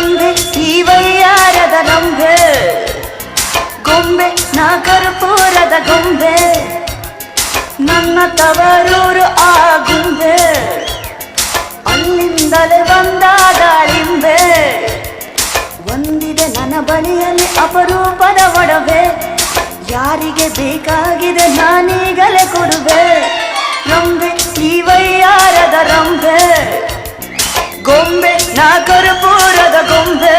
ರಂಭೆ ಈ ವೈಯಾರದ ರಂಭೆ ಗೊಂಬೆ ನಾ ಕರ್ಪೂರದ ಗೊಂಬೆ. ನನ್ನ ತವರೂರು ಆ ಗುಂಬೆ. ಅಲ್ಲಿಂದಲೇ ಬಂದ ದಾಳಿಂಬೆ ಒಂದಿದೆ ನನ್ನ ಬಳಿಯಲ್ಲಿ ಅಪರೂಪದ ಒಡವೆ. ಯಾರಿಗೆ ಬೇಕಾಗಿದೆ ನಾನೀಗಲೇ ಕೊಡುವೆ. ರಂಬೆ, ಈ ವೈಯಾರದ ರಂಬೆ. ಗೊಂಬೆ ನಾ ಕರ್ಪೂರದ ಗೊಂಬೆ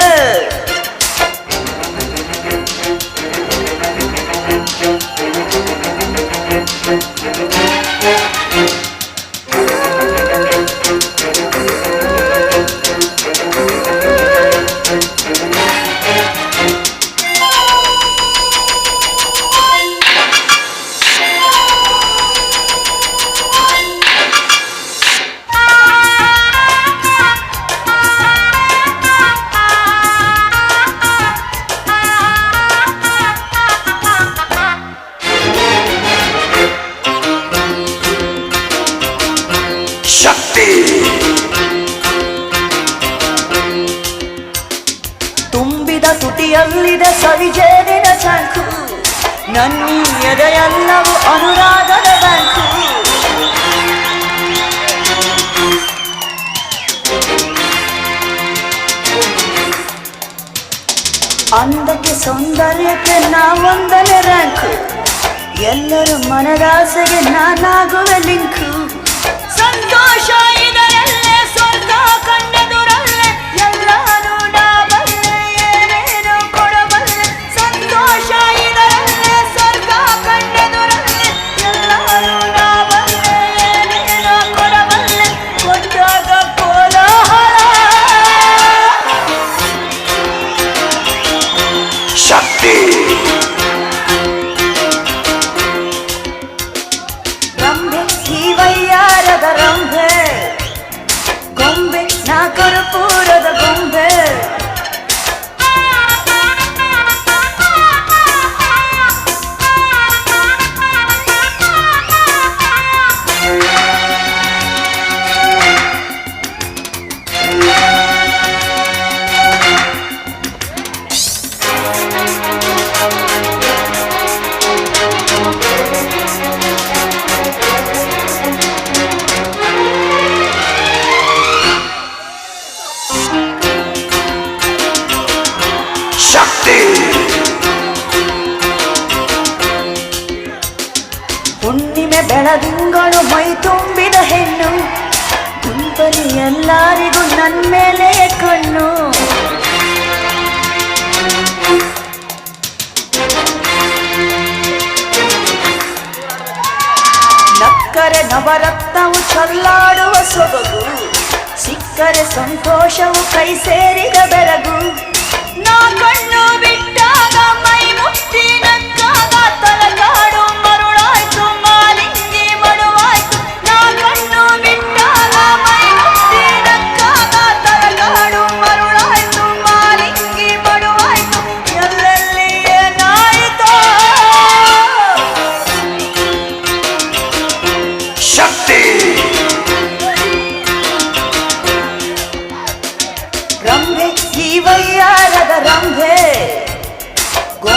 ನನ್ನ ಎದೆಯೆಲ್ಲವೂ ಅನುರಾಗದ ಬಂತು. ಅಂದಕ್ಕೆ ಸೌಂದರ್ಯಕ್ಕೆ ನಾವೊಂದನೇ ರ್ಯಾಂಕು. ಎಲ್ಲರೂ ಮನದಾಸೆಗೆ ನಾನಾಗುವ ಲಿಂಕು. ಸಂತೋಷ ಬೆಳದಿಂಗಳು ಮೈ ತುಂಬಿದ ಹೆಣ್ಣು. ಗುಂಪಲಿ ಎಲ್ಲರಿಗೂ ನನ್ನ ಮೇಲೆ ಕಣ್ಣು. ನಕ್ಕರೆ ನವರತ್ನವು ಚಲ್ಲಾಡುವ ಸೊಬಗು ಸಿಕ್ಕರೆ ಸಂತೋಷವು ಕೈ ಸೇರಿದ ಬೆರಗು.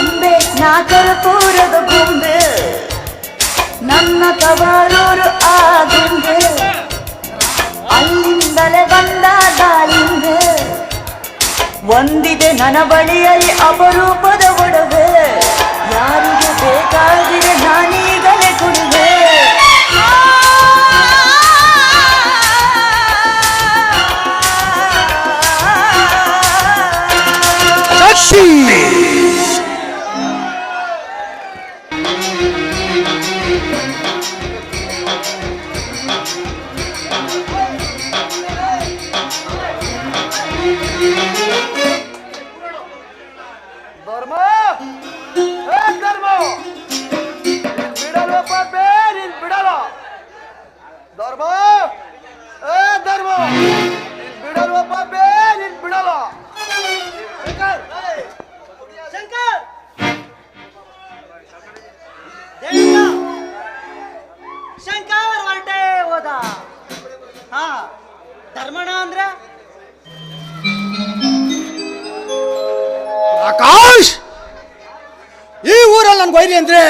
ಗೊಂಬೆ ನಾ ಕರ್ಪೂರದ ಗೊಂಬೆ ನನ್ನ ತವರೂರು ಆ ಗೊಂಬೆ ಅಲ್ಲಿಂದಲೇ ಬಂದ ದಾಳಿಂಬೆ ಒಂದಿದೆ ನನ್ನ ಬಳಿಯಲ್ಲಿ ಅಪರೂಪದ ಅಂದ್ರೆ? ಆಕಾಶ್! ಈ ಊರಲ್ಲಿ ನನ್ಗೆ ಒಯ್ರಿ ಅಂದ್ರೆ?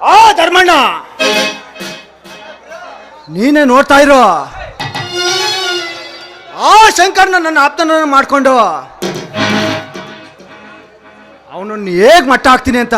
ಆ, ಧರ್ಮಣ್ಣ! ನೀನೇ ನೋಡ್ತಾ ಇರೋ? ಆ, ಶಂಕರ್ನ ನನ್ನ ಆಪ್ತನ ಮಾಡ್ಕೊಂಡು? ಅವನನ್ನು ಹೇಗೆ ಮಟ್ಟ ಹಾಕ್ತೀನಿ ಅಂತ?